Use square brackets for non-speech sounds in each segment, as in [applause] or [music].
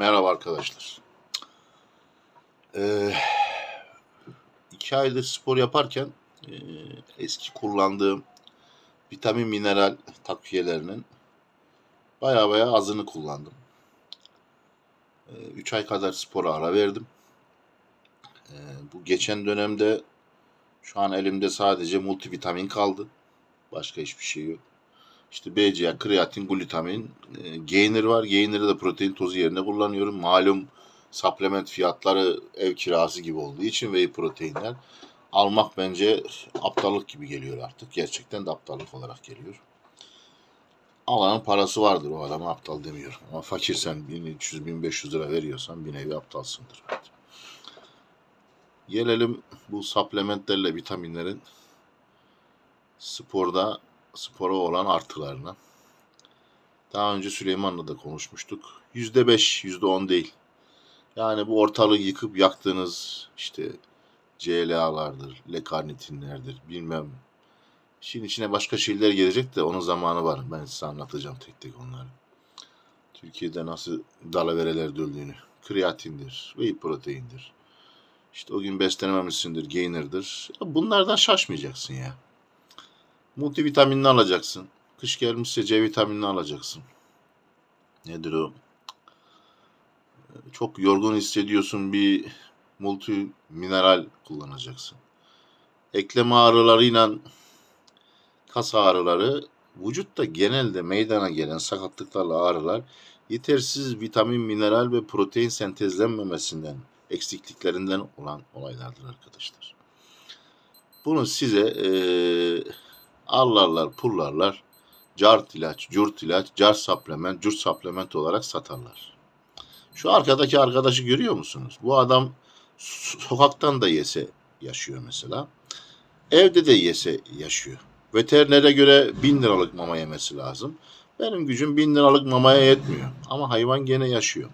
Merhaba arkadaşlar. Ee, iki aydır spor yaparken e, eski kullandığım vitamin mineral takviyelerinin baya baya azını kullandım. Ee, üç ay kadar spora ara verdim. Ee, bu geçen dönemde şu an elimde sadece multivitamin kaldı. Başka hiçbir şey yok. İşte BCA, kreatin, glutamin, e, gainer var. Gainer'ı da protein tozu yerine kullanıyorum. Malum supplement fiyatları ev kirası gibi olduğu için whey proteinler almak bence aptallık gibi geliyor artık. Gerçekten de aptallık olarak geliyor. Alanın parası vardır o adama aptal demiyorum. Ama fakirsen 1300-1500 lira veriyorsan bir nevi aptalsındır. Gelelim bu supplementlerle vitaminlerin sporda spora olan artılarına. Daha önce Süleyman'la da konuşmuştuk. Yüzde beş, yüzde on değil. Yani bu ortalığı yıkıp yaktığınız işte CLA'lardır, lekarnitinlerdir, bilmem. Şimdi içine başka şeyler gelecek de onun zamanı var. Ben size anlatacağım tek tek onları. Türkiye'de nasıl dalavereler döldüğünü. Kreatindir, whey proteindir. İşte o gün beslenememişsindir, gainer'dır. Bunlardan şaşmayacaksın ya. Multivitaminini alacaksın. Kış gelmişse C vitaminini alacaksın. Nedir o? Çok yorgun hissediyorsun bir multi mineral kullanacaksın. Eklem ağrılarıyla kas ağrıları vücutta genelde meydana gelen sakatlıklarla ağrılar yetersiz vitamin, mineral ve protein sentezlenmemesinden, eksikliklerinden olan olaylardır arkadaşlar. Bunu size eee allarlar, pullarlar, cart ilaç, curt ilaç, car supplement, curt supplement olarak satarlar. Şu arkadaki arkadaşı görüyor musunuz? Bu adam sokaktan da yese yaşıyor mesela. Evde de yese yaşıyor. Veterinere göre bin liralık mama yemesi lazım. Benim gücüm bin liralık mamaya yetmiyor. Ama hayvan gene yaşıyor.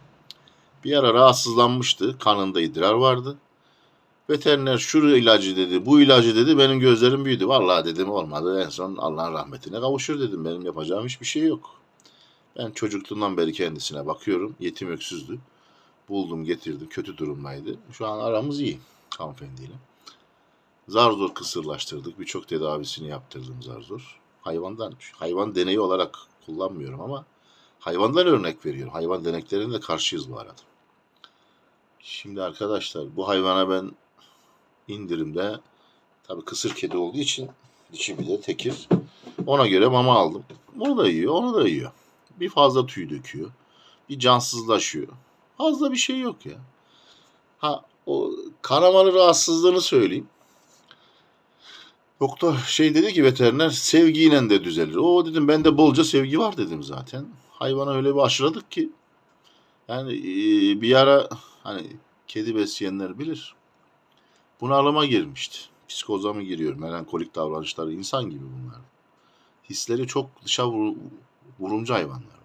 Bir ara rahatsızlanmıştı. Kanında idrar vardı. Veteriner şu ilacı dedi, bu ilacı dedi. Benim gözlerim büyüdü. Vallahi dedim olmadı. En son Allah'ın rahmetine kavuşur dedim. Benim yapacağım hiçbir şey yok. Ben çocukluğumdan beri kendisine bakıyorum. Yetim öksüzdü. Buldum, getirdim. Kötü durumdaydı. Şu an aramız iyi hanımefendiyle. Zar zor kısırlaştırdık. Birçok tedavisini yaptırdım zar zor. Hayvandan, hayvan deneyi olarak kullanmıyorum ama hayvandan örnek veriyorum. Hayvan deneklerine de karşıyız bu arada. Şimdi arkadaşlar bu hayvana ben indirimde tabi kısır kedi olduğu için dişi bir de tekir. Ona göre mama aldım. Onu da yiyor, onu da yiyor. Bir fazla tüy döküyor. Bir cansızlaşıyor. Fazla bir şey yok ya. Ha o kanamalı rahatsızlığını söyleyeyim. Doktor şey dedi ki veteriner sevgiyle de düzelir. O dedim bende bolca sevgi var dedim zaten. Hayvana öyle bir aşıladık ki. Yani bir ara hani kedi besleyenler bilir. Bunalıma girmişti. Psikoza mı giriyor? Melankolik davranışları insan gibi bunlar. Hisleri çok dışa vur, vurumcu hayvanlar.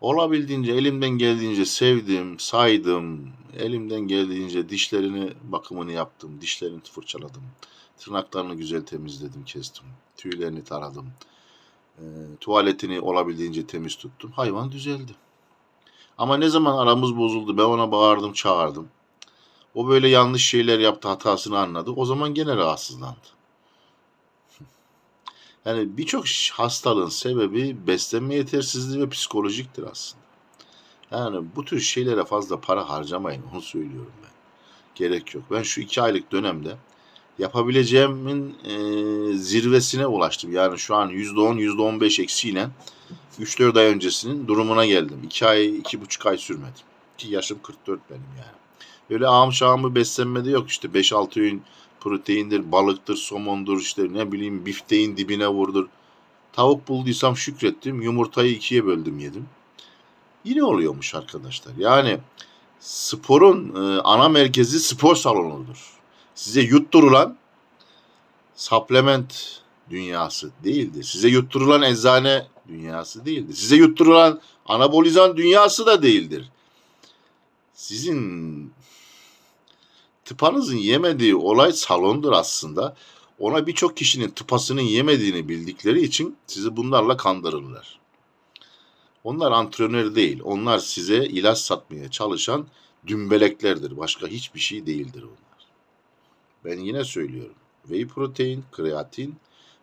Olabildiğince elimden geldiğince sevdim, saydım. Elimden geldiğince dişlerini bakımını yaptım. Dişlerini fırçaladım. Tırnaklarını güzel temizledim, kestim. Tüylerini taradım. E, tuvaletini olabildiğince temiz tuttum. Hayvan düzeldi. Ama ne zaman aramız bozuldu ben ona bağırdım çağırdım. O böyle yanlış şeyler yaptı hatasını anladı. O zaman gene rahatsızlandı. [laughs] Yani birçok hastalığın sebebi beslenme yetersizliği ve psikolojiktir aslında. Yani bu tür şeylere fazla para harcamayın onu söylüyorum ben. Gerek yok. Ben şu iki aylık dönemde yapabileceğimin e, zirvesine ulaştım. Yani şu an %10, %15 eksiyle 3-4 ay öncesinin durumuna geldim. 2 ay, 2,5 ay sürmedi. Ki yaşım 44 benim yani. Öyle ağım şağımı beslenmede yok işte 5-6 öğün proteindir, balıktır, somondur işte ne bileyim bifteğin dibine vurdur. Tavuk bulduysam şükrettim. Yumurtayı ikiye böldüm yedim. Yine oluyormuş arkadaşlar. Yani sporun e, ana merkezi spor salonudur. Size yutturulan supplement dünyası değildir. Size yutturulan eczane dünyası değildir. Size yutturulan anabolizan dünyası da değildir. Sizin tıpanızın yemediği olay salondur aslında. Ona birçok kişinin tıpasının yemediğini bildikleri için sizi bunlarla kandırırlar. Onlar antrenör değil. Onlar size ilaç satmaya çalışan dümbeleklerdir. Başka hiçbir şey değildir onlar. Ben yine söylüyorum. Whey protein, kreatin,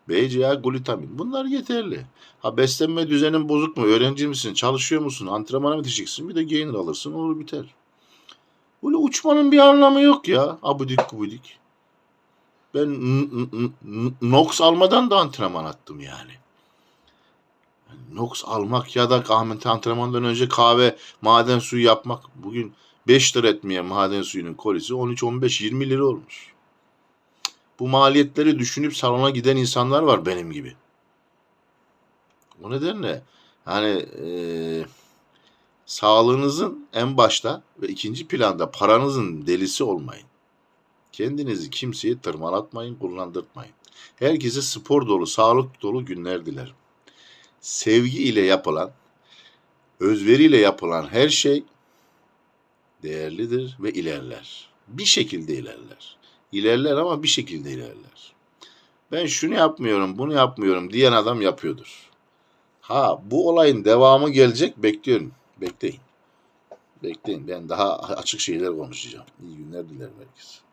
BCA, glutamin. Bunlar yeterli. Ha beslenme düzenin bozuk mu? Öğrenci misin? Çalışıyor musun? Antrenmana mı gideceksin? Bir de gainer alırsın. Olur biter. Böyle uçmanın bir anlamı yok ya. Abudik gubidik. Ben Nox almadan da antrenman attım. Yani Nox almak ya da Ahmet antrenmandan önce kahve, maden suyu yapmak. Bugün 5 lira etmeye maden suyunun kolisi 13, 15, 20 lira olmuş. Bu maliyetleri düşünüp salona giden insanlar var benim gibi. O nedenle hani eee, sağlığınızın en başta ve ikinci planda paranızın delisi olmayın. Kendinizi kimseye tırmalatmayın, kullandırtmayın. Herkese spor dolu, sağlık dolu günler dilerim. Sevgi ile yapılan, özveriyle yapılan her şey değerlidir ve ilerler. Bir şekilde ilerler. İlerler ama bir şekilde ilerler. Ben şunu yapmıyorum, bunu yapmıyorum diyen adam yapıyordur. Ha bu olayın devamı gelecek bekliyorum. Bekleyin. Bekleyin. Ben daha açık şeyler konuşacağım. İyi günler dilerim herkese.